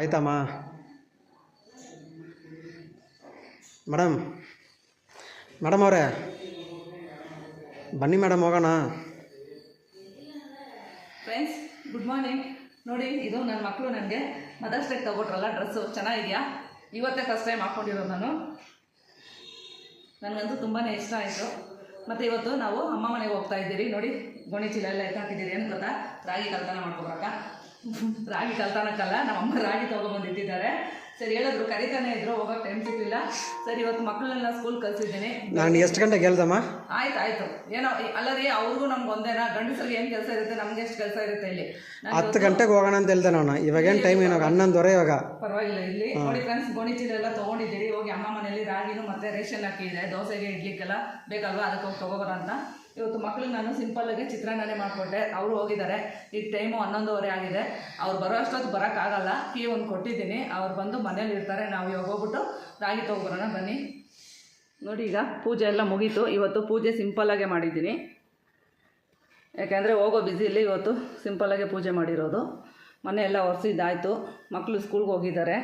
ಆಯ್ತಮ್ಮ. Madam madam ಅವರೇ, ಬನ್ನಿ ಮೇಡಮ್ ಹೋಗೋಣ. ಫ್ರೆಂಡ್ಸ್ ಗುಡ್ ಮಾರ್ನಿಂಗ್ ನೋಡಿ, ಇದು ನನ್ನ ಮಕ್ಕಳು ನನಗೆ ಮದರ್ಸ್ ಡೇಗೆ ತಗೊಟ್ರಲ್ಲ ಡ್ರೆಸ್ಸು ಚೆನ್ನಾಗಿದೆಯಾ? ಇವತ್ತೇ ಫಸ್ಟ್ ಟೈಮ್ ಹಾಕ್ಕೊಂಡಿರೋದು ನಾನು. ನನಗಂತೂ ತುಂಬಾ ಇಷ್ಟ ಆಯಿತು. ಮತ್ತು ಇವತ್ತು ನಾವು ಅಮ್ಮ ಮನೆಗೆ ಹೋಗ್ತಾ ಇದ್ದೀರಿ. ನೋಡಿ, ಗೋಣಿ ಚೀಲ ಎಲ್ಲ ಎತ್ತಾಕಿದ್ದೀರಿ ಏನು ಗೊತ್ತಾ? ರಾಗಿ ಕಲ್ತನ ಮಾಡ್ಕೊಬರಕ್ಕ. ರಾಗಿ ಕಲ್ತಾನಕ್ಕಲ್ಲ ನಮ್ಮ ಅಮ್ಮ ರಾಗಿ ತೊಗೊಬಂದಿಟ್ಟಿದ್ದಾರೆ ಸರಿ ಹೇಳಿದ್ರು ಕರಿತಾನೆ ಇದ್ರು ಹೋಗೋಕೆ ಟೈಮ್ ಸಿಗಲಿಲ್ಲ. ಸರಿ ಇವತ್ತು ಮಕ್ಕಳನ್ನ ಸ್ಕೂಲ್ ಕಲ್ಸಿದ್ದೇನೆ ನಾನು ಎಷ್ಟು ಗಂಟೆಗೆ ಗೆಲ್ದಮ್ಮ ಆಯ್ತು ಆಯ್ತು. ಏನೋ ಅಲ್ಲದೆ ಅವ್ರಿಗೂ ನಮ್ಗೆ ಒಂದೇನಾ ಗಂಡಸರಿಗೆ ಏನು ಕೆಲಸ ಇರುತ್ತೆ ನಮ್ಗೆ ಎಷ್ಟು ಕೆಲಸ ಇರುತ್ತೆ ಇಲ್ಲಿ. ಹತ್ತು ಗಂಟೆಗೆ ಹೋಗೋಣ ಅಂತ ಹೇಳ್ದೆ ನಾನು. ಇವಾಗೇನು ಟೈಮ್ ಏನೋ ಹನ್ನೊಂದುವರೆ ಇವಾಗ. ಪರವಾಗಿಲ್ಲ ಇಲ್ಲಿ ನೋಡಿ ಫ್ರೆಂಡ್ಸ್ ಗೋಣಿ ಚೀಲ ಎಲ್ಲ ತೊಗೊಂಡಿದ್ದೀರಿ. ಹೋಗಿ ಅಮ್ಮ ಮನೇಲಿ ರಾಗಿನೂ ಮತ್ತೆ ರೇಷನ್ ಅಕ್ಕಿ ಇದೆ ದೋಸೆಗೆ ಇಡ್ಲಿಕ್ಕೆಲ್ಲ ಬೇಕಲ್ವಾ? ಅದಕ್ಕೆ ಹೋಗಿ ತಗೋಬರ ಅಂತ. ಇವತ್ತು ಮಕ್ಳಿಗೆ ನಾನು ಸಿಂಪಲ್ಲಾಗಿ ಚಿತ್ರಾನ್ನನೇ ಮಾಡಿಕೊಟ್ಟೆ. ಅವರು ಹೋಗಿದ್ದಾರೆ. ಈಗ ಟೈಮು ಹನ್ನೊಂದುವರೆ ಆಗಿದೆ. ಅವ್ರು ಬರೋ ಅಷ್ಟೊತ್ತು ಬರೋಕ್ಕಾಗಲ್ಲ ಕೀ ಒಂದು ಕೊಟ್ಟಿದ್ದೀನಿ. ಅವ್ರು ಬಂದು ಮನೇಲಿ ಇರ್ತಾರೆ. ನಾವು ಇವಾಗ ಹೋಗ್ಬಿಟ್ಟು ರಾಗಿ ತೊಗೊಬರೋಣ ಬನ್ನಿ. ನೋಡಿ ಈಗ ಪೂಜೆ ಎಲ್ಲ ಮುಗೀತು. ಇವತ್ತು ಪೂಜೆ ಸಿಂಪಲ್ಲಾಗೆ ಮಾಡಿದ್ದೀನಿ. ಯಾಕೆಂದರೆ ಹೋಗೋ ಬ್ಯುಸಿಲಿ ಇವತ್ತು ಸಿಂಪಲ್ಲಾಗೆ ಪೂಜೆ ಮಾಡಿರೋದು. ಮನೆ ಎಲ್ಲ ಒರೆಸಿದ್ದಾಯಿತು. ಮಕ್ಕಳು ಸ್ಕೂಲ್ಗೆ ಹೋಗಿದ್ದಾರೆ.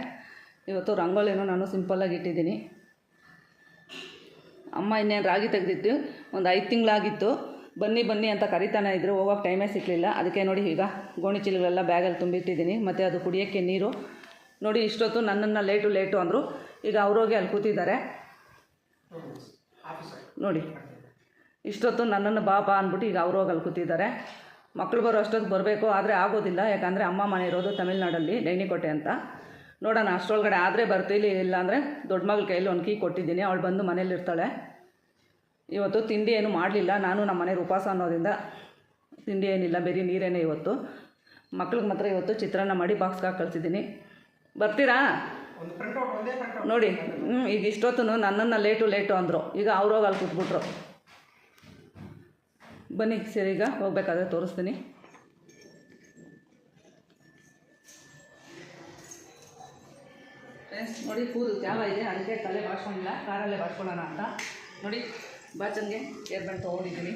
ಇವತ್ತು ರಂಗೋಲಿನೂ ನಾನು ಸಿಂಪಲ್ಲಾಗಿ ಇಟ್ಟಿದ್ದೀನಿ. ಅಮ್ಮ ಇನ್ನೇನು ರಾಗಿ ತೆಗೆದಿತ್ತು? ಒಂದು ಐದು ತಿಂಗಳಾಗಿತ್ತು. ಬನ್ನಿ ಬನ್ನಿ ಅಂತ ಕರಿತಾನೆ ಇದ್ದರು ಹೋಗೋಕೆ ಟೈಮೇ ಸಿಕ್ಕಲಿಲ್ಲ ಅದಕ್ಕೆ ನೋಡಿ ಈಗ ಗೋಣಿ ಚೀಲಗಳೆಲ್ಲ ಬ್ಯಾಗಲ್ಲಿ ತುಂಬಿಟ್ಟಿದ್ದೀನಿ. ಮತ್ತು ಅದು ಕುಡಿಯೋಕ್ಕೆ ನೀರು. ನೋಡಿ, ಇಷ್ಟೊತ್ತು ನನ್ನನ್ನು ಲೇಟು ಲೇಟು ಅಂದರು. ಈಗ ಅವ್ರೋಗಿ ಅಲ್ಲಿ ಕೂತಿದ್ದಾರೆ. ನೋಡಿ, ಇಷ್ಟೊತ್ತು ನನ್ನನ್ನು ಬಾ ಅಂದ್ಬಿಟ್ಟು ಈಗ ಅವ್ರೋಗಿ ಅಲ್ಲಿ ಕೂತಿದ್ದಾರೆ. ಮಕ್ಕಳು ಬರೋ ಅಷ್ಟೊತ್ತು ಬರಬೇಕು. ಆದರೆ ಆಗೋದಿಲ್ಲ. ಯಾಕಂದರೆ ಅಮ್ಮ ಮನೆ ಇರೋದು ತಮಿಳ್ನಾಡಲ್ಲಿ, ಡೈನಿಕೋಟೆ ಅಂತ. ನೋಡೋಣ, ಅಷ್ಟರೊಳಗಡೆ ಆದರೆ ಬರ್ತೀಲಿ ಇಲ್ಲ ಅಂದರೆ ದೊಡ್ಡ ಮಗಳ ಕೈಯಲ್ಲಿ ಒಂದು ಕೀ ಕೊಟ್ಟಿದ್ದೀನಿ. ಅವಳು ಬಂದು ಮನೇಲಿರ್ತಾಳೆ ಇವತ್ತು ತಿಂಡಿ ಏನು ಮಾಡಲಿಲ್ಲ. ನಾನು ನಮ್ಮ ಮನೆಯಲ್ಲಿ ಉಪವಾಸ ಅನ್ನೋದ್ರಿಂದ ತಿಂಡಿ ಏನಿಲ್ಲ, ಬರೀ ನೀರೇನೇ ಇವತ್ತು. ಮಕ್ಳಿಗೆ ಮಾತ್ರ ಇವತ್ತು ಚಿತ್ರಾನ್ನ ಮಾಡಿ ಬಾಕ್ಸ್ಗೆ ಹಾಕಿ ಕಳ್ಸಿದ್ದೀನಿ ಬರ್ತೀರಾ? ನೋಡಿ ಹ್ಞೂ ಈಗ ಇಷ್ಟೊತ್ತು ನನ್ನನ್ನು ಲೇಟು ಲೇಟು ಅಂದರು. ಈಗ ಅವ್ರೋಗಿ ಅಲ್ಲಿ ಕೂತ್ಬಿಟ್ರು. ಬನ್ನಿ ಸರಿ, ಈಗ ಹೋಗ್ಬೇಕಾದ್ರೆ ತೋರಿಸ್ತೀನಿ. ಫ್ರೆಂಡ್ಸ್ ನೋಡಿ ಕೂದಲು ತ್ಯಾವ ಇದೆ? ಅದಕ್ಕೆ ತಲೆ ಬಾಡ್ಸ್ಕೊಂಡಿಲ್ಲ ಕಾರಲ್ಲೇ ಬಾಡ್ಕೊಳ್ಳೋಣ ಅಂತ. ನೋಡಿ, ಬಾಚನ್ಗೆ ಏರ್ ಬ್ಯಾಂಡ್ ತೊಗೊಂಡಿದ್ದೀನಿ.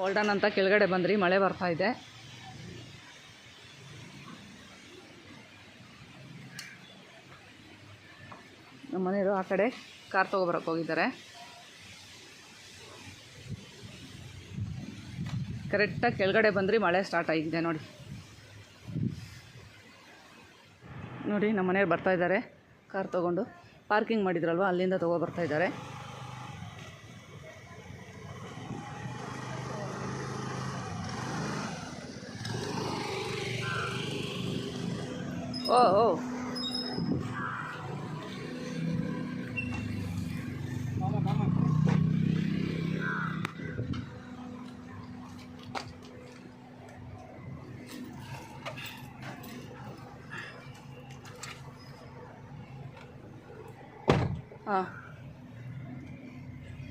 ಹೊಲ್ಡನ್ ಅಂತ ಕೆಳಗಡೆ ಬಂದ್ರಿ, ಮಳೆ ಬರ್ತಾ ಇದೆ. ನಮ್ಮ ಮನೆಯವರು ಆ ಕಡೆ ಕಾರ್ ತೊಗೊಬರಕ್ಕೆ ಹೋಗಿದ್ದಾರೆ. ಕರೆಕ್ಟಾಗಿ ಕೆಳಗಡೆ ಬಂದ್ರಿ, ಮಳೆ ಸ್ಟಾರ್ಟ್ ಆಗಿದೆ ನೋಡಿ. ನೋಡಿ, ನಮ್ಮ ಮನೆಯವ್ರು ಬರ್ತಾ ಇದ್ದಾರೆ. ಕಾರ್ ತೊಗೊಂಡು ಪಾರ್ಕಿಂಗ್ ಮಾಡಿದ್ರಲ್ವ, ಅಲ್ಲಿಂದ ತೊಗೊ ಬರ್ತಾ ಇದ್ದಾರೆ. ಓ ಓ.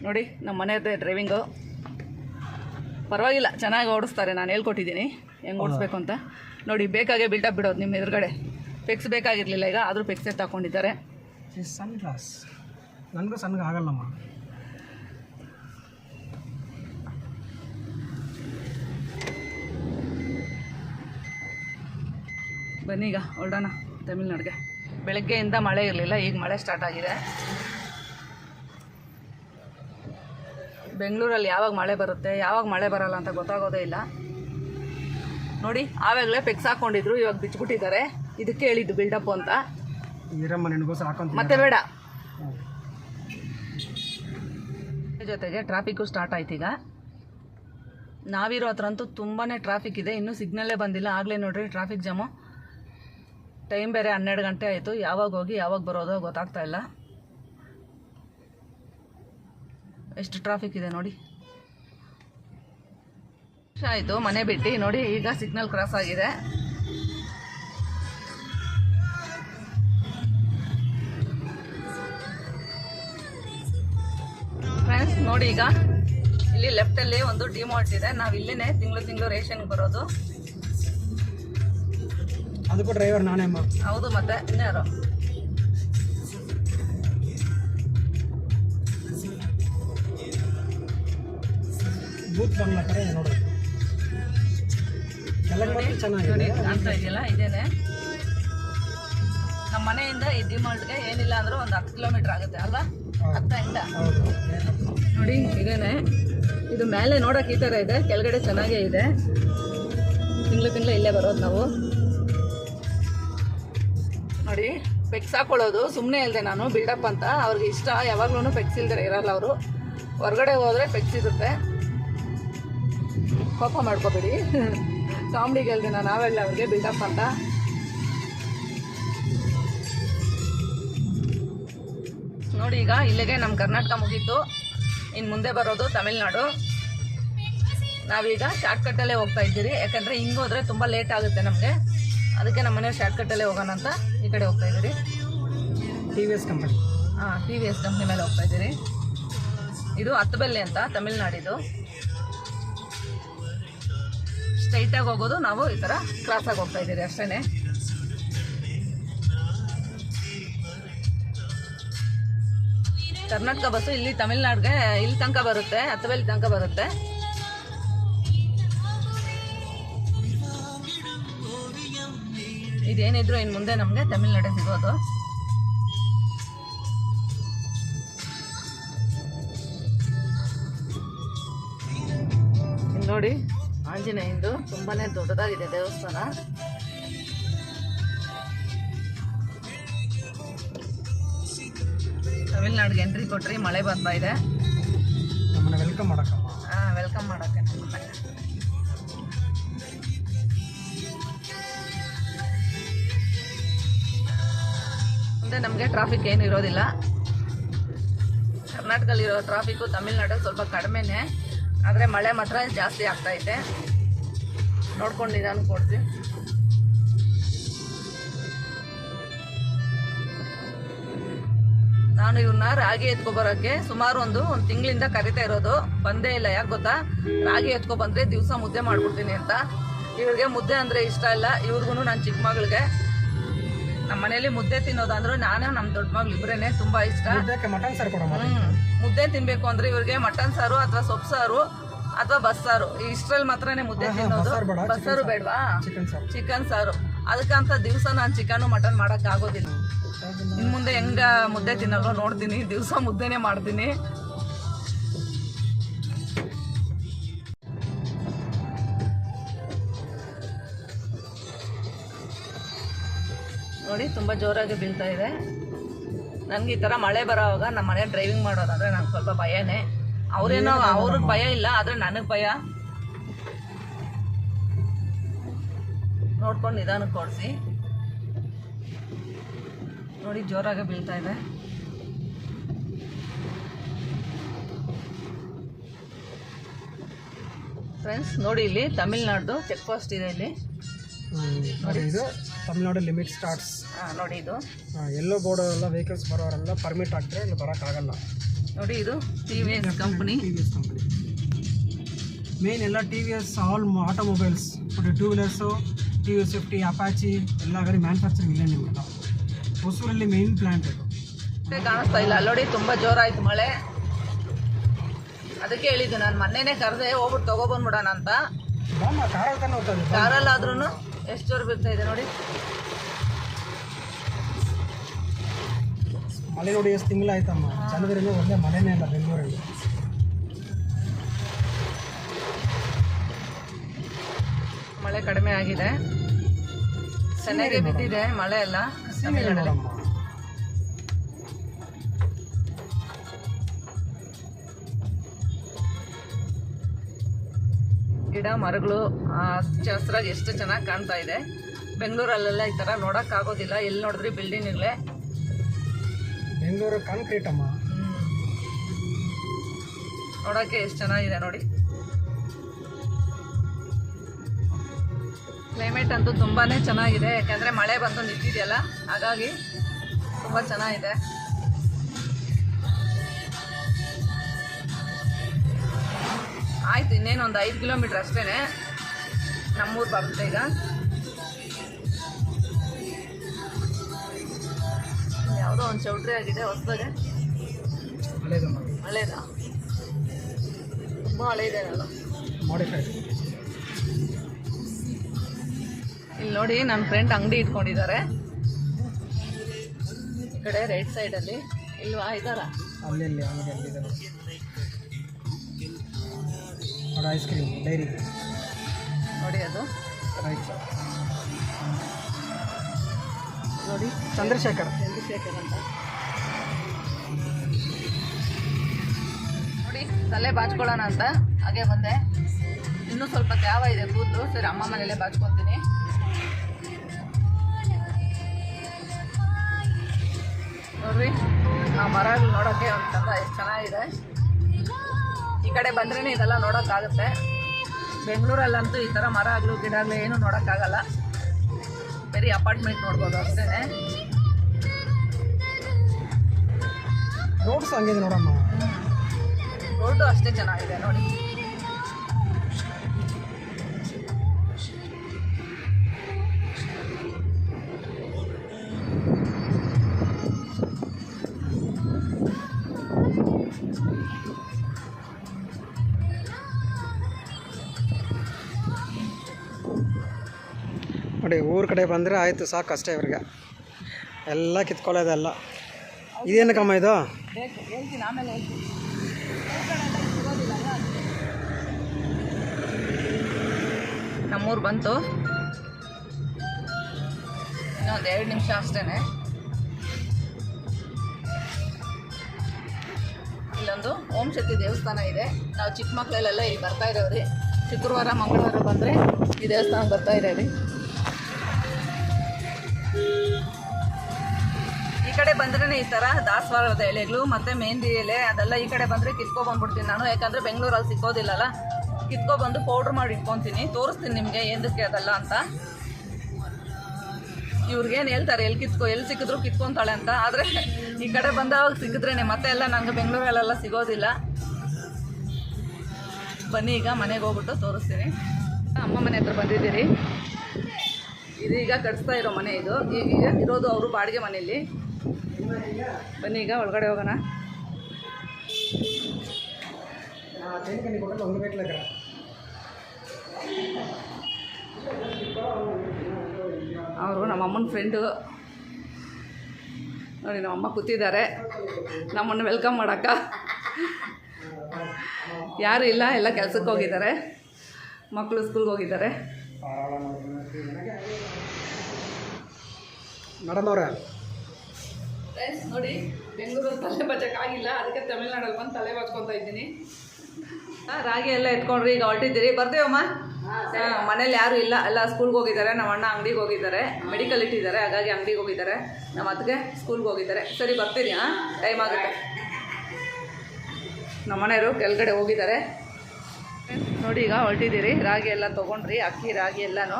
ನೋಡಿ ನಮ್ಮ ಮನೆಯದ್ದೇ ಡ್ರೈವಿಂಗು ಪರವಾಗಿಲ್ಲ ಚೆನ್ನಾಗಿ ಓಡಿಸ್ತಾರೆ ನಾನು ಹೇಳ್ಕೊಟ್ಟಿದ್ದೀನಿ. ಹೆಂಗೆ ಓಡಿಸ್ಬೇಕು ಅಂತ. ನೋಡಿ ಬೇಕಾಗೆ ಬಿಲ್ಟಪ್ ಬಿಡೋದು ನಿಮ್ಮ ಎದುರುಗಡೆ. ಪೆಕ್ಸ್ ಬೇಕಾಗಿರಲಿಲ್ಲ ಈಗ ಆದರೂ ಪೆಕ್ಸೇ ತಗೊಂಡಿದ್ದಾರೆ. ಸನ್ ಗ್ಲಾಸ್ ನನಗೂ ಸಣ್ಣಗೆ ಆಗಲ್ಲಮ್ಮ. ಬನ್ನಿ ಈಗ ಹೊರಡೋಣ ತಮಿಳ್ನಾಡಿಗೆ. ಬೆಳಗ್ಗೆಯಿಂದ ಮಳೆ ಇರಲಿಲ್ಲ ಈಗ ಮಳೆ ಸ್ಟಾರ್ಟ್ ಆಗಿದೆ. ಬೆಂಗಳೂರಲ್ಲಿ ಯಾವಾಗ ಮಳೆ ಬರುತ್ತೆ ಯಾವಾಗ ಮಳೆ ಬರಲ್ಲ ಅಂತ ಗೊತ್ತಾಗೋದೇ ಇಲ್ಲ. ನೋಡಿ ಆವಾಗಲೇ ಪೆಕ್ಸ್ ಹಾಕೊಂಡಿದ್ರು ಇವಾಗ ಬಿಚ್ಚಿಬಿಟ್ಟಿದ್ದಾರೆ. ಇದಕ್ಕೆ ಹೇಳಿದ್ದು ಬಿಲ್ಡಪ್ ಅಂತ. ಮತ್ತೆ ಬೇಡ. ಜೊತೆಗೆ ಟ್ರಾಫಿಕ್ಕು ಸ್ಟಾರ್ಟ್ ಆಯ್ತು ಈಗ. ನಾವಿರೋ ಹತ್ರ ಅಂತೂ ತುಂಬಾ ಟ್ರಾಫಿಕ್ ಇದೆ. ಇನ್ನೂ ಸಿಗ್ನಲ್ಲೇ ಬಂದಿಲ್ಲ. ಆಗಲೇ ನೋಡ್ರಿ ಟ್ರಾಫಿಕ್ ಜಾಮು ಟೈಮ್ ಬೇರೆ ಹನ್ನೆರಡು ಗಂಟೆ ಆಯಿತು. ಯಾವಾಗ ಹೋಗಿ ಯಾವಾಗ ಬರೋದೋ ಗೊತ್ತಾಗ್ತಾ ಇಲ್ಲ. ಎಷ್ಟು ಟ್ರಾಫಿಕ್ ಇದೆ ನೋಡಿ. ಆಯಿತು ಮನೆ ಬಿಟ್ಟು ನೋಡಿ ಈಗ ಸಿಗ್ನಲ್ ಕ್ರಾಸ್ ಆಗಿದೆ. ಫ್ರೆಂಡ್ಸ್ ನೋಡಿ ಈಗ ಇಲ್ಲಿ ಲೆಫ್ಟಲ್ಲಿ ಒಂದು ಡಿಮಾರ್ಟ್ ಇದೆ. ನಾವು ಇಲ್ಲಿನೇ ತಿಂಗಳು ತಿಂಗಳು ರೇಷನ್ಗೆ ಬರೋದು. ಅದಕ್ಕೂ ಡ್ರೈವರ್ ನಾನೇ ಹೌದು ಮತ್ತೆ ಇನ್ಯಾರು? ಬೂತ್ ಬಂಗ್ಲ ಕಡೆ ನೋಡೋದು ಚೆನ್ನಾಗಿದೆ. ಕಾಣ್ತಾ ಇದೆಯಲ್ಲ ಇದೇನೆ. ನಮ್ಮ ಮನೆಯಿಂದ ಈ ಡಿಮಾರ್ಟ್ಗೆ ಏನಿಲ್ಲ ಅಂದ್ರೆ ಒಂದು ಹತ್ತು ಕಿಲೋಮೀಟರ್ ಆಗುತ್ತೆ ಅಲ್ವಾ? ಹತ್ತರಿಂದ ಇಲ್ಲ ನೋಡಿ ಇದೇನೆ. ಇದು ಮೇಲೆ ನೋಡೋಕೆ ಈ ಥರ ಇದೆ ಕೆಳಗಡೆ ಚೆನ್ನಾಗೇ ಇದೆ. ತಿಂಗಳು ತಿಂಗಳು ಇಲ್ಲೇ ಬರೋದು ನಾವು. ನೋಡಿ ಪೆಕ್ಸ್ ಹಾಕೊಳ್ಳೋದು ಸುಮ್ಮನೆ ಇಲ್ಲದೆ ನಾನು ಬಿಲ್ಡಪ್ ಅಂತ. ಅವ್ರಿಗೆ ಇಷ್ಟ ಯಾವಾಗ್ಲೂ ಪೆಕ್ಸ್ ಇಲ್ದರೆ ಇರಲ್ಲ ಅವರು. ಹೊರಗಡೆ ಹೋದರೆ ಪೆಕ್ಸ್ ಇರುತ್ತೆ. ಕೋಪ ಮಾಡ್ಕೋಬೇಡಿ. ಕಾಮಿಡಿಗೆ ಹೇಳ್ದೆ ನಾನು ನಾವೆಲ್ಲ ಅವ್ರಿಗೆ ಬಿಲ್ಡಪ್ ಅಂತ ನೋಡಿ ಈಗ ಇಲ್ಲಿಗೆ ನಮ್ಮ ಕರ್ನಾಟಕ ಮುಗೀತು. ಇನ್ನು ಮುಂದೆ ಬರೋದು ತಮಿಳ್ನಾಡು. ನಾವೀಗ ಶಾರ್ಟ್ಕಟ್ಟಲ್ಲೇ ಹೋಗ್ತಾ ಇದ್ದೀರಿ. ಯಾಕಂದರೆ ಹಿಂಗೆ ಹೋದರೆ ತುಂಬ ಲೇಟ್ ಆಗುತ್ತೆ ನಮಗೆ. ಅದಕ್ಕೆ ನಮ್ಮ ಮನೆಯವ್ರು ಶಾರ್ಟ್ಕಟ್ಟಲ್ಲೇ ಹೋಗೋಣ ಅಂತ ಈ ಕಡೆ ಹೋಗ್ತಾ ಇದ್ದೀರಿ. ಟಿ ವಿ ಎಸ್ ಕಂಪನಿ ಹಾಂ ಟಿ ವಿ ಎಸ್ ಕಂಪ್ನಿ ಮೇಲೆ ಹೋಗ್ತಾ ಇದ್ದೀರಿ. ಇದು ಹತ್ತಬೆಲ್ಲೆ ಅಂತ ತಮಿಳ್ನಾಡಿದು. ಸ್ಟ್ರೈಟಾಗಿ ಹೋಗೋದು ನಾವು ಈ ಥರ ಕ್ರಾಸಾಗಿ ಹೋಗ್ತಾ ಇದ್ದೀರಿ ಅಷ್ಟೇ ಕರ್ನಾಟಕ ಬಸ್ಸು ಇಲ್ಲಿ ತಮಿಳ್ನಾಡಿಗೆ ಇಲ್ಲಿ ತನಕ ಬರುತ್ತೆ ಹತ್ತಬೆಲ್ಲಿ ತನಕ ಬರುತ್ತೆ. ಇದೇನಿದ್ರು ಇನ್ನು ಮುಂದೆ ನಮಗೆ ತಮಿಳ್ನಾಡು ಸಿಗೋದು. ನೋಡಿ. ಆಂಜನೇಯಂದು ತುಂಬಾನೇ ದೊಡ್ಡದಾಗಿದೆ ದೇವಸ್ಥಾನ. ತಮಿಳ್ನಾಡಿಗೆ ಎಂಟ್ರಿ ಕೊಟ್ರಿ ಮಳೆ ಬರ್ತಾ ಇದೆ. ವೆಲ್ಕಮ್ ಮಾಡಕ್ಕಮ್ಮ. ವೆಲ್ಕಮ್ ಮಾಡಕ್ಕೆ. ಮುಂದೆ ನಮಗೆ ಟ್ರಾಫಿಕ್ ಏನು ಇರೋದಿಲ್ಲ ಕರ್ನಾಟಕದಲ್ಲಿರೋ ಟ್ರಾಫಿಕ್ಕು ತಮಿಳ್ನಾಡಲ್ಲಿ ಸ್ವಲ್ಪ ಕಡಿಮೆನೇ. ಆದರೆ ಮಳೆ ಮಾತ್ರ ಜಾಸ್ತಿ ಆಗ್ತೈತೆ ನೋಡ್ಕೊಂಡು ನಿಧಾನ ಕೊಡ್ತೀವಿ. ನಾನು ಇವನ್ನ ರಾಗಿ ಎತ್ಕೊಬರೋಕ್ಕೆ ಸುಮಾರು ಒಂದು ಒಂದು ತಿಂಗಳಿಂದ ಕರಿತಾ ಇರೋದು. ಬಂದೇ ಇಲ್ಲ, ಯಾಕೆ ಗೊತ್ತಾ? ರಾಗಿ ಎತ್ಕೊ ಬಂದ್ರೆ ದಿವಸ ಮುದ್ದೆ ಮಾಡ್ಬಿಡ್ತೀನಿ ಅಂತ. ಇವ್ರಿಗೆ ಮುದ್ದೆ ಅಂದ್ರೆ ಇಷ್ಟ ಇಲ್ಲ. ಇವ್ರಿಗೂ ನಾನು ಚಿಕ್ಕ ಮಗಳಿಗೆ. ನಮ್ಮ ಮನೇಲಿ ಮುದ್ದೆ ತಿನ್ನೋದಂದ್ರೆ ನಾನು ನಮ್ಮ ದೊಡ್ಡ ಮಗಳು ಇಬ್ಬರೇನೆ ತುಂಬಾ ಇಷ್ಟ. ಮಟನ್ ಸಾರು ಕೊಡಮ್ಮ ಹ್ಮ್. ಮುದ್ದೆ ತಿನ್ಬೇಕು ಅಂದ್ರೆ ಇವ್ರಿಗೆ ಮಟನ್ ಸಾರು ಅಥವಾ ಸೊಪ್ಪು ಸಾರು ಅಥವಾ ಬಸ್ಸಾರು ಇಷ್ಟರಲ್ಲಿ ಮಾತ್ರನೇ ಮುದ್ದೆ ತಿನ್ನೋದು. ಬಸ್ಸಾರು ಬೇಡ, ಬೇಡವಾ? ಚಿಕನ್ ಸಾರು. ಚಿಕನ್ ಸಾರು. ಅದಕ್ಕಂತ ದಿವಸ ನಾನು ಚಿಕನ್ ಮಟನ್ ಮಾಡಕ್ ಆಗೋದಿಲ್ಲ ಇನ್ ಮುಂದೆ ಹೆಂಗ ಮುದ್ದೆ ತಿನ್ನಲ್ವ ನೋಡ್ತೀನಿ. ದಿವಸ ಮುದ್ದೆನೆ ಮಾಡ್ತೀನಿ. ನೋಡಿ ತುಂಬ ಜೋರಾಗಿ ಬೀಳ್ತಾ ಇದೆ. ನನಗೆ ಈ ಥರ ಮಳೆ ಬರೋವಾಗ ನಮ್ಮ ಮನೆ ಡ್ರೈವಿಂಗ್ ಮಾಡೋದಾದ್ರೆ ನಂಗೆ ಸ್ವಲ್ಪ ಭಯನೇ. ಅವರೇನೋ ಅವ್ರಿಗೆ ಭಯ ಇಲ್ಲ ಆದರೆ ನನಗೆ ಭಯ. ನೋಡ್ಕೊಂಡು ನಿಧಾನಕ್ಕೆ ಓಡಿಸಿ. ನೋಡಿ ಜೋರಾಗಿ ಬೀಳ್ತಾ ಇದೆ. ಫ್ರೆಂಡ್ಸ್ ನೋಡಿ ಇಲ್ಲಿ ತಮಿಳ್ನಾಡ್ದು ಚೆಕ್ ಪೋಸ್ಟ್ ಇದೆ ಇಲ್ಲಿ. ನೋಡಿ. ತಮಿಳ್ನಾಡು ಲಿಮಿಟ್ ಸ್ಟಾರ್ಟ್ಸ್ ಹಾಂ ನೋಡಿ ಇದು. ಎಲ್ಲೋ ಬೋರ್ಡ್ ಎಲ್ಲ ವೆಹಿಕಲ್ಸ್ ಬರೋರೆಲ್ಲ ಪರ್ಮಿಟ್ ಆಗ್ತಾರೆ ಇಲ್ಲಿ ಬರೋಕ್ಕಾಗಲ್ಲ ನೋಡಿ ಇದು T V S company T V S company main ಎಲ್ಲ T V S all automobiles ಮತ್ತು two wheelers T V S fifty Apache ಎಲ್ಲ ಗಾಡಿ ಮ್ಯಾನುಫ್ಯಾಕ್ಚರಿಂಗ್ ಇಲ್ಲೇ ನಿಮ್ಗೆಲ್ಲ ಹೊಸೂರಲ್ಲಿ ಮೇನ್ ಪ್ಲ್ಯಾಂಟ್ ಇದು. ಕಾಣಿಸ್ತಾ ಇಲ್ಲ. ಅಲ್ಲೋಡಿ ತುಂಬ ಜೋರಾಯ್ತು ಮಳೆ. ಅದಕ್ಕೆ ಹೇಳಿದ್ದು ನಾನು ಮೊನ್ನೆನೇ ಕರೆದೆ ಹೋಗ್ಬಿಟ್ಟು ತೊಗೊಬಂದ್ಬಿಡೋಣ ಅಂತ. ಕಾರಲ್ಲಾದ್ರೂ ಎಷ್ಟು ಜೋರು ಬೀಳ್ತಾ ಇದೆ ನೋಡಿ. ಮಳೆ ನೋಡಿ ಎಷ್ಟು ತಿಂಗಳಾಯ್ತಮ್ಮ ಜನವರಿಲಿ ಒಂದೇ ಮಳೆನೇ ಇಲ್ಲ ಬೆಂಗಳೂರಲ್ಲಿ. ಮಳೆ ಕಡಿಮೆ ಆಗಿದೆ. ಚೆನ್ನಾಗಿ ಬಿದ್ದಿದೆ ಮಳೆ ಎಲ್ಲ ತಮಿಳ್ನಾಡಲ್ಲಿ. ಗಿಡ ಮರಗಳು ಹಚ್ಚ ಹಸ್ರಾಗಿ ಎಷ್ಟು ಚೆನ್ನಾಗಿ ಕಾಣ್ತಾ ಇದೆ. ಬೆಂಗಳೂರಲ್ಲೆಲ್ಲ ಈ ಥರ ನೋಡೋಕ್ಕಾಗೋದಿಲ್ಲ. ಎಲ್ಲಿ ನೋಡಿದ್ರಿ ಬಿಲ್ಡಿಂಗ್ಗಳೇ ಬೆಂಗಳೂರು ಕಾಂಕ್ರೀಟ್ ಅಮ್ಮ. ನೋಡೋಕ್ಕೆ ಎಷ್ಟು ಚೆನ್ನಾಗಿದೆ ನೋಡಿ. ಕ್ಲೈಮೇಟ್ ಅಂತೂ ತುಂಬಾ ಚೆನ್ನಾಗಿದೆ. ಯಾಕೆಂದರೆ ಮಳೆ ಬಂದು ನಿಂತಿದೆಯಲ್ಲ ಹಾಗಾಗಿ ತುಂಬ ಚೆನ್ನಾಗಿದೆ. ಆಯ್ತು ಇನ್ನೇನು ಒಂದು ಐದು ಕಿಲೋಮೀಟ್ರ್ ಅಷ್ಟೇ ನಮ್ಮೂರು ಬರುತ್ತೆ ಈಗ. ಯಾವುದೋ ಒಂದು ಚೌಟ್ರಿ ಆಗಿದೆ ಹೊಸದಾಗೆ. ಹಳೇದ ತುಂಬ ಹಳೇದೇನಲ್ಲ ಇಲ್ಲಿ ನೋಡಿ ನನ್ನ ಫ್ರೆಂಡ್ ಅಂಗಡಿ ಇಟ್ಕೊಂಡಿದ್ದಾರೆ. ಈ ಕಡೆ ರೈಟ್ ಸೈಡಲ್ಲಿ ಇಲ್ವಾ ಇದ್ದಾರ? ನೋಡಿ ಐಸ್ ಕ್ರೀಮ್ ಡೈರಿ ನೋಡಿ ಅದು. ರೈಟ್ ನೋಡಿ ಚಂದ್ರಶೇಖರ್. ಚಂದ್ರಶೇಖರ್ ಅಂತ. ನೋಡಿ ತಲೆ ಬಾಚ್ಕೊಳ್ಳೋಣ ಅಂತ. ಹಾಗೆ ಬಂದೆ. ಇನ್ನೂ ಸ್ವಲ್ಪ ತ್ಯಾವ ಇದೆ ಕೂದಲು. ಸರಿ ಅಮ್ಮ ಮನೆಯಲ್ಲೇ ಬಾಚ್ಕೊತೀನಿ. ನೋಡ್ರಿ ಆ ಮರಗಳು ನೋಡೋಕ್ಕೆ ಒಂದು ಚಂದ ಎಷ್ಟು ಚೆನ್ನಾಗಿದೆ. ಕಡೆ ಬಂದ್ರೇ ಇದೆಲ್ಲ ನೋಡೋಕ್ಕಾಗುತ್ತೆ. ಬೆಂಗಳೂರಲ್ಲಂತೂ ಈ ಥರ ಮರಗಳು ಗಿಡಗಳು ಏನೂ ನೋಡೋಕ್ಕಾಗಲ್ಲ. ಬರೀ ಅಪಾರ್ಟ್ಮೆಂಟ್ ನೋಡ್ಬೋದು ಅಷ್ಟೇ ರೋಡ್ಸ್ ಹಂಗಿದೆ ನೋಡಮ್ಮ. ರೋಡು ಅಷ್ಟೇ ಚೆನ್ನಾಗಿದೆ ನೋಡಿ. ನೋಡಿ, ಊರ ಕಡೆ ಬಂದರೆ ಆಯಿತು, ಸಾಕು ಅಷ್ಟೇ ಇವ್ರಿಗೆ. ಎಲ್ಲ ಕಿತ್ಕೊಳ್ಳೋದೆಲ್ಲ ಇದು ಹೇಳ್ತೀನಿ ಆಮೇಲೆ ಹೇಳ್ತೀನಿ ನಮ್ಮೂರು ಬಂತು. ಇನ್ನೊಂದು ಎರಡು ನಿಮಿಷ ಅಷ್ಟೇ ಇಲ್ಲೊಂದು ಓಂ ಶಕ್ತಿ ದೇವಸ್ಥಾನ ಇದೆ. ನಾವು ಚಿಕ್ಕ ಮಕ್ಕಳಲ್ಲೆಲ್ಲ ಇಲ್ಲಿ ಬರ್ತಾ ಇರೋರಿ ಶುಕ್ರವಾರ, ಮಂಗಳವಾರ ಬಂದರೆ ಈ ದೇವಸ್ಥಾನಕ್ಕೆ ಬರ್ತಾ ಇರೋರಿ ಕಡೆ ಬಂದ್ರೆ ಈ ಥರ ದಾಸವಾಳದ ಎಲೆಗಳು, ಮತ್ತು ಮೆಹಂದಿ ಎಲೆ, ಅದೆಲ್ಲ ಈ ಕಡೆ ಬಂದರೆ ಕಿತ್ಕೊಬಂದ್ಬಿಡ್ತೀನಿ ನಾನು. ಯಾಕಂದರೆ ಬೆಂಗಳೂರಲ್ಲಿ ಸಿಕ್ಕೋದಿಲ್ಲಲ್ಲ ಕಿತ್ಕೊಬಂದು ಪೌಡ್ರ್ ಮಾಡಿ ಇಟ್ಕೊತೀನಿ. ತೋರಿಸ್ತೀನಿ ನಿಮಗೆ ಏನಕ್ಕೆ ಅದಲ್ಲ ಅಂತ. ಇವ್ರಿಗೇನು ಹೇಳ್ತಾರೆ ಎಲ್ಲಿ ಕಿತ್ಕೊ ಎಲ್ಲಿ ಸಿಕ್ಕಿದ್ರು ಕಿತ್ಕೊಂತಾಳೆ ಅಂತ. ಆದರೆ ಈ ಕಡೆ ಬಂದಾಗ ಸಿಕ್ಕಿದ್ರೇನೆ, ಮತ್ತೆ ಎಲ್ಲ ನಂಗೆ ಬೆಂಗಳೂರಲ್ಲೆಲ್ಲ ಸಿಗೋದಿಲ್ಲ. ಬನ್ನಿ ಈಗ ಮನೆಗೆ ಹೋಗ್ಬಿಟ್ಟು ತೋರಿಸ್ತೀನಿ. ಅಮ್ಮ ಮನೆ ಹತ್ರ ಬಂದಿದ್ದೀರಿ. ಇದೀಗ ಕಟ್ಸ್ತಾ ಇರೋ ಮನೆ ಇದು. ಈಗ ಇರೋದು ಅವರು ಬಾಡಿಗೆ ಮನೆಯಲ್ಲಿ. ಬನ್ನಿ ಈಗ ಒಳಗಡೆ ಹೋಗೋಣ. ಅವರು ನಮ್ಮ ಅಮ್ಮನ ಫ್ರೆಂಡು ನೋಡಿ ನಮ್ಮ ಅಮ್ಮ ಕೂತಿದ್ದಾರೆ. ನಮ್ಮನ್ನು ವೆಲ್ಕಮ್ ಮಾಡೋಕ್ಕ. ಯಾರು ಇಲ್ಲ ಎಲ್ಲ ಕೆಲಸಕ್ಕೆ ಹೋಗಿದ್ದಾರೆ. ಮಕ್ಕಳು ಸ್ಕೂಲ್ಗೆ ಹೋಗಿದ್ದಾರೆ. ಮೇಡಮ್ ಫ್ರೆಂಡ್ಸ್ ನೋಡಿ ಬೆಂಗಳೂರಲ್ಲಿ ತಲೆ ಬಚ್ಚಕ್ಕಾಗಿಲ್ಲ ಅದಕ್ಕೆ ತಮಿಳ್ನಾಡಲ್ಲಿ ಬಂದು ತಲೆ ಬಚ್ಕೊತಾ ಇದ್ದೀನಿ. ಹಾಂ ರಾಗಿ ಎಲ್ಲ ಎತ್ಕೊಂಡ್ರಿ ಈಗ ಹೊರಟಿದ್ದೀರಿ. ಬರ್ತೀವಮ್ಮ? ಹಾಂ ಮನೇಲಿ ಯಾರೂ ಇಲ್ಲ. ಎಲ್ಲ ಸ್ಕೂಲ್ಗೆ ಹೋಗಿದ್ದಾರೆ ನಮ್ಮ ಅಣ್ಣ ಅಂಗಡಿಗೆ ಹೋಗಿದ್ದಾರೆ. ಮೆಡಿಕಲ್ ಇಟ್ಟಿದ್ದಾರೆ ಹಾಗಾಗಿ ಅಂಗಡಿಗೆ ಹೋಗಿದ್ದಾರೆ. ನಮ್ಮ ಅತ್ತಿಗೆ ಸ್ಕೂಲ್ಗೆ ಹೋಗಿದ್ದಾರೆ. ಸರಿ ಬರ್ತೀರಿ? ಹಾಂ ಟೈಮ್ ಆಗುತ್ತೆ. ನಮ್ಮ ಮನೆಯವರು ಕೆಳಗಡೆ ಹೋಗಿದ್ದಾರೆ. ನೋಡಿ ಈಗ ಹೊರಟಿದ್ದೀರಿ. ರಾಗಿ ಎಲ್ಲ ತೊಗೊಂಡ್ರಿ ಅಕ್ಕಿ ರಾಗಿ ಎಲ್ಲನೂ.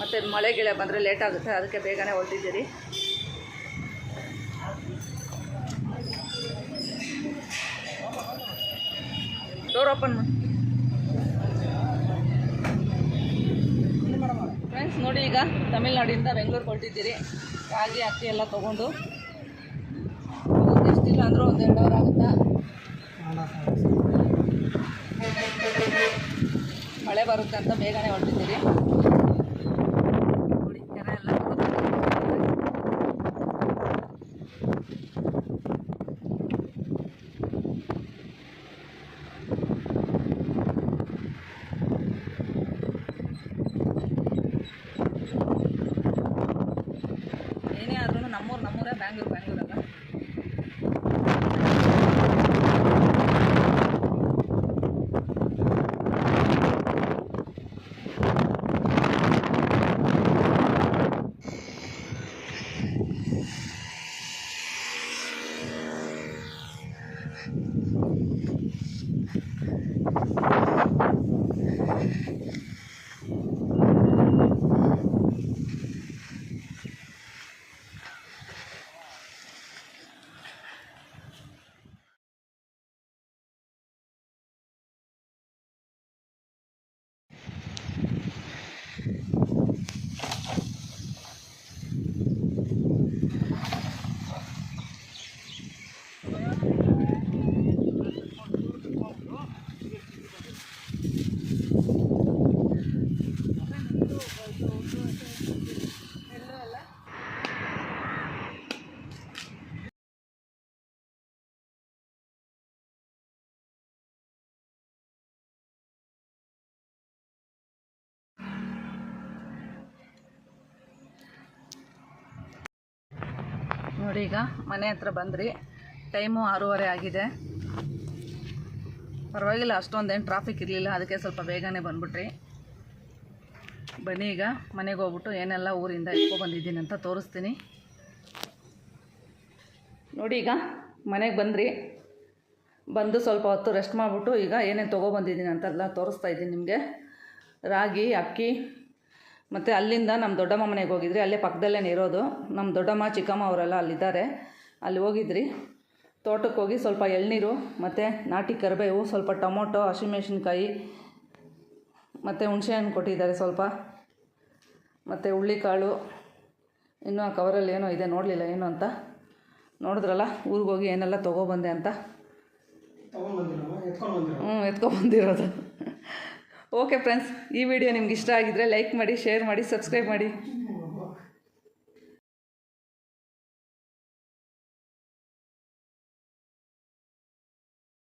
ಮತ್ತು ಮಳೆ ಗಿಳೆ ಬಂದರೆ ಲೇಟ್ ಆಗುತ್ತೆ ಅದಕ್ಕೆ ಬೇಗನೆ ಹೊರಟಿದ್ದೀರಿ. ಡೋರ್ ಓಪನ್ ಮಾಡಿ. ಫ್ರೆಂಡ್ಸ್ ನೋಡಿ ಈಗ ತಮಿಳ್ನಾಡಿಂದ ಬೆಂಗಳೂರು ಹೊರಟಿದ್ದೀರಿ. ರಾಗಿ, ಅಕ್ಕಿ ಎಲ್ಲ ತಗೊಂಡು. ಎಷ್ಟಿಲ್ಲ ಅಂದರೂ ಒಂದು ಎರಡು ಅವರ್ ಆಗುತ್ತಾ? ಮಳೆ ಬರುತ್ತೆ ಅಂತ ಬೇಗನೆ ಹೊರಟಿದ್ದೀರಿ. Thank you. ನೋಡಿ ಈಗ ಮನೆ ಹತ್ರ ಬಂದ್ರಿ. ಟೈಮು ಆರೂವರೆ ಆಗಿದೆ. ಪರವಾಗಿಲ್ಲ, ಅಷ್ಟೊಂದೇನು ಟ್ರಾಫಿಕ್ ಇರಲಿಲ್ಲ. ಅದಕ್ಕೆ ಸ್ವಲ್ಪ ಬೇಗನೆ ಬಂದ್ಬಿಟ್ರಿ. ಬನ್ನಿ ಈಗ, ಮನೆಗೆ ಹೋಗ್ಬಿಟ್ಟು ಏನೆಲ್ಲ ಊರಿಂದ ಬಂದಿದ್ದೀನಿ ಅಂತ ತೋರಿಸ್ತೀನಿ. ನೋಡಿ ಈಗ, ಮನೆಗೆ ಬಂದ್ರಿ. ಬಂದು ಸ್ವಲ್ಪ ಹೊತ್ತು ರೆಸ್ಟ್ ಮಾಡಿಬಿಟ್ಟು ಈಗ ಏನೇನು ತೊಗೊಬಂದಿದ್ದೀನಿ ಅಂತೆಲ್ಲ ತೋರಿಸ್ತಾ ಇದ್ದೀನಿ ನಿಮಗೆ. ರಾಗಿ, ಅಕ್ಕಿ ಮತ್ತು ಅಲ್ಲಿಂದ ನಮ್ಮ ದೊಡ್ಡಮ್ಮ ಮನೆಗೆ ಹೋಗಿದ್ರಿ. ಅಲ್ಲೇ ಪಕ್ಕದಲ್ಲೇ ಇರೋದು ನಮ್ಮ ದೊಡ್ಡಮ್ಮ ಚಿಕ್ಕಮ್ಮ ಅವರೆಲ್ಲ ಅಲ್ಲಿದ್ದಾರೆ. ಅಲ್ಲಿ ಹೋಗಿದ್ರಿ. ತೋಟಕ್ಕೆ ಹೋಗಿ ಸ್ವಲ್ಪ ಎಳ್ನೀರು ಮತ್ತು ನಾಟಿ ಕರಿಬೇವು ಸ್ವಲ್ಪ ಟೊಮೊಟೊ ಹಸಿಮೆಣ್ಸಿನ್ಕಾಯಿ ಮತ್ತು ಹುಣಸೆಹಣ್ಣು ಕೊಟ್ಟಿದ್ದಾರೆ ಸ್ವಲ್ಪ. ಮತ್ತು ಹುಳ್ಳಿಕಾಳು ಇನ್ನೂ ಆ ಕವರಲ್ಲಿ ಏನೋ ಇದೆ ನೋಡಲಿಲ್ಲ ಏನು ಅಂತ. ನೋಡಿದ್ರಲ್ಲ ಊರಿಗೆ ಹೋಗಿ ಏನೆಲ್ಲ ತೊಗೊಬಂದೆ ಅಂತ. ಹ್ಞೂ ಎತ್ಕೊಂಡು ಬಂದಿರೋದು ಹ್ಞೂ ಎತ್ಕೊಬಂದಿರೋದು ಓಕೆ ಫ್ರೆಂಡ್ಸ್ ಈ ವಿಡಿಯೋ ನಿಮ್ಗೆ ಇಷ್ಟ ಆಗಿದ್ರೆ ಲೈಕ್ ಮಾಡಿ ಶೇರ್ ಮಾಡಿ ಸಬ್ಸ್ಕ್ರೈಬ್ ಮಾಡಿ.